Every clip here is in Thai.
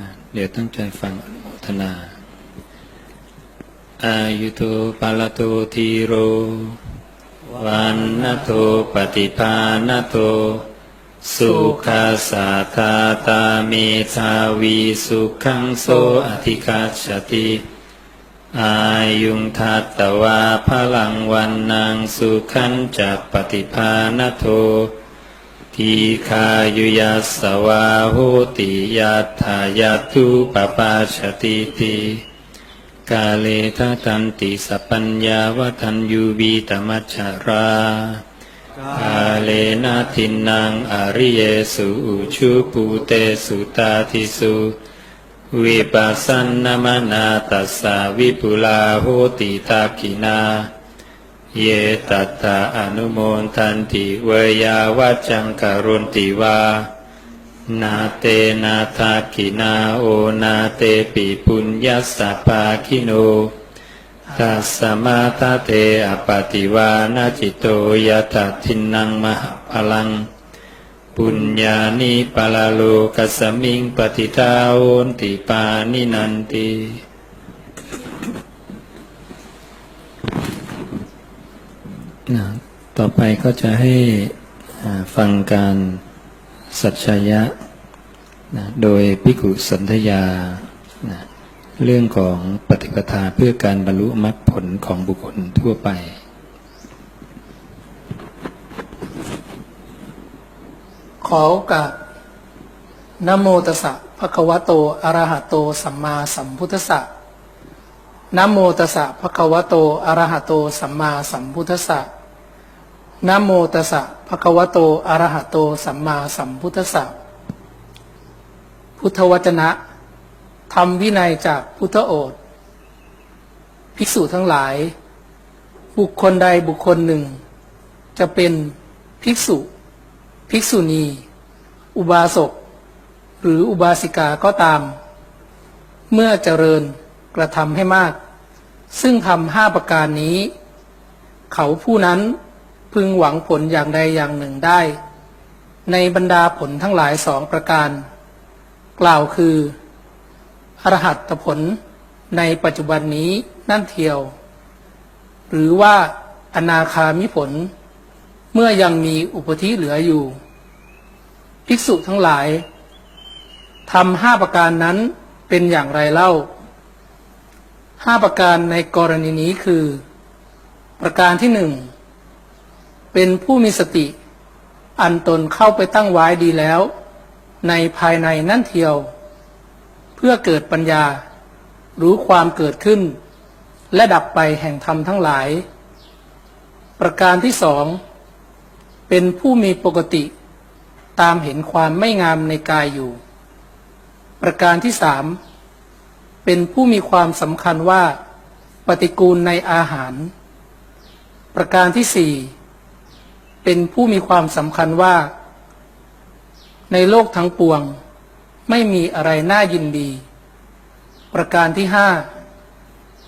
าเดี๋ยวตั้งใจฟังอนุโมทนาอายุโตปาลโตทีโร วันนโตปฏิภาณโต สุขาสาธาตาเมธาวีสุขังโสอธิคัจฉติอายุงทัตตวาพลังวันนางสุขันจักปฏิภาณโท ทีคายุยัสสวาโหติยัตถายาตุปปาชติติกาเลทะตันติสัพปัญญาวทันยูบีตมัจฉรากาเลนะทินนางอริเยสุอุชุปูเตสุตาทิสุวิปัสสนมนาตัสสาวิปุลาโหติตาคินา เยตัตตาอนุโมทันติเวยาวัจังกรุณติวา นาเตนาทาคินาโอนาเตปิปุญญาสปาคิโนตัสสะมาตาเตอปติวานาจิตโตยะตทินังมหาพลัง ปุญญานิปลาโลกัสสมิงปฏิทาโอนติปานินันติ นะต่อไปก็จะให้ฟังการสัจชยะนะโดยพิกุสันธยานะเรื่องของปฏิปทาเพื่อการบรรลุมรรคผลของบุคคลทั่วไปขอโอกาสนโมตัสสะภะคะวะโต อะระหะโต สัมมาสัมพุทธัสสะนโมตัสสะภะคะวะโต อะระหะโต สัมมาสัมพุทธัสสะ นะโมตัสสะภะคะวะโต อะระหะโต สัมมาสัมพุทธัสสะ พุทธวจนะทำวินัยจากพุทธโอษฐ์ภิกษุทั้งหลาย บุคคลใดบุคคลหนึ่ง จะเป็นภิกษุ ภิกษุณี อุบาสก หรืออุบาสิกาก็ตาม เมื่อเจริญกระทำให้มาก ซึ่งทำห้าประการนี้ เขาผู้นั้น พึงหวังผลอย่างใดอย่างหนึ่งได้ ในบรรดาผลทั้งหลายสองประการ กล่าวคืออรหัตผลในปัจจุบันนี้นั่นเทียว หรือว่าอนาคามิผล เมื่อยังมีอุปธิเหลืออยู่ ภิกษุทั้งหลายทำห้าประการนั้นเป็นอย่างไรเล่าห้าประการในกรณีนี้คือ ประการที่หนึ่ง เป็นผู้มีสติ อันตนเข้าไปตั้งไว้ดีแล้ว ในภายในนั่นเทียว เพื่อเกิดปัญญา รู้ความเกิดขึ้น และดับไปแห่งธรรมทั้งหลาย ประการที่สองเป็นผู้มีปกติตามเห็นความไม่งามในกายอยู่ ประการที่สามเป็นผู้มีความสำคัญว่า ปฏิกูลในอาหาร ประการที่สี่ เป็นผู้มีความสำคัญว่า ในโลกทั้งปวง ไม่มีอะไรน่ายินดี ประการที่ห้า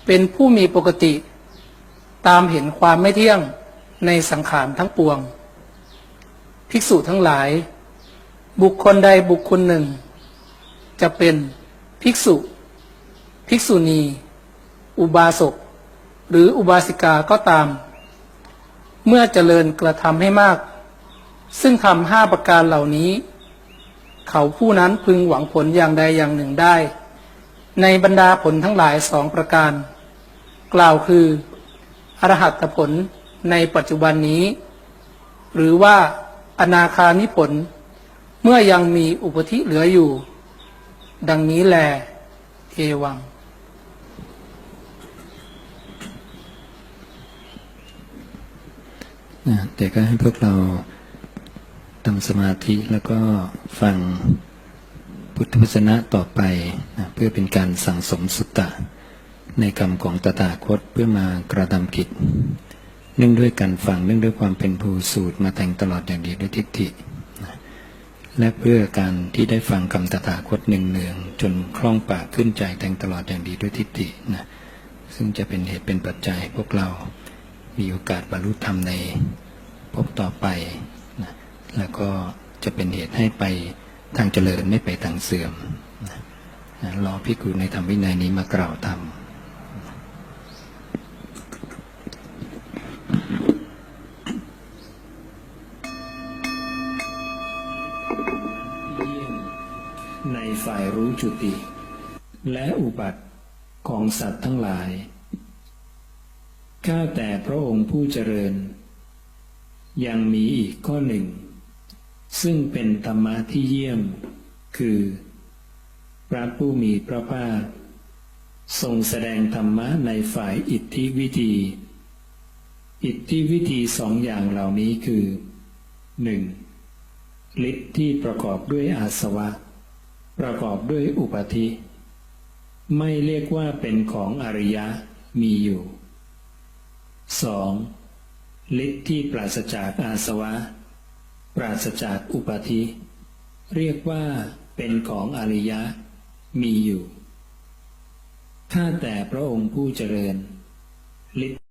เป็นผู้มีปกติ ตามเห็นความไม่เที่ยงในสังขารทั้งปวง ภิกษุทั้งหลาย บุคคลใดบุคคลหนึ่ง จะเป็นภิกษุ ภิกษุณี อุบาสกหรืออุบาสิกาก็ตาม เมื่อเจริญกระทำให้มาก ซึ่งทำห้าประการเหล่านี้ เขาผู้นั้นพึงหวังผลอย่างใดอย่างหนึ่งได้ ในบรรดาผลทั้งหลายสองประการ กล่าวคืออรหัตผลในปัจจุบันนี้ หรือว่าอนาคามิผล เมื่อยังมีอุปธิเหลืออยู่ ดังนี้แล เอวัง นะแต่ก็ให้พวกเราทำสมาธิแล้วก็ฟังพุทธวจนะต่อไปนะเพื่อเป็นการสั่งสมสุตตะ ในกรรมของตถาคตเพื่อมากระทำกิจเนื่องด้วยการฟังเนื่องด้วยความเป็นภูสูตรมาแต่งตลอดอย่างดีด้วยทิฏฐิและเพื่อการที่ได้ฟังคำตถาคตหนึ่งเนืองๆจนคล่องปากขึ้นใจแต่งตลอดอย่างดีด้วยทิฏฐินะซึ่งจะเป็นเหตุเป็นปัจจัยพวกเรา มีโอกาสบรรลุธรรมในภพต่อไปนะแล้วก็จะเป็นเหตุให้ไปทางเจริญไม่ไปทางเสื่อมนะรอพิกุในธรรมวินัยนี้มากล่าวธรรมในฝ่ายรู้จุติ และอุบัติของสัตว์ทั้งหลาย ข้าแต่พระองค์ผู้เจริญ ยังมีอีกข้อหนึ่ง ซึ่งเป็นธรรมะที่เยี่ยม คือ พระผู้มีพระภาคทรงแสดงธรรมะในฝ่ายอิทธิวิธี อิทธิวิธีสองอย่างเหล่านี้คือหนึ่งฤทธิ์ที่ประกอบด้วยอาสวะ ประกอบด้วยอุปธิ ไม่เรียกว่าเป็นของอริยะมีอยู่ 2. ฤทธิ์ที่ปราศจากอาสวะ ปราศจากอุปธิ เรียกว่าเป็นของอริยะ มีอยู่ ข้าแต่พระองค์ผู้เจริญฤทธิ์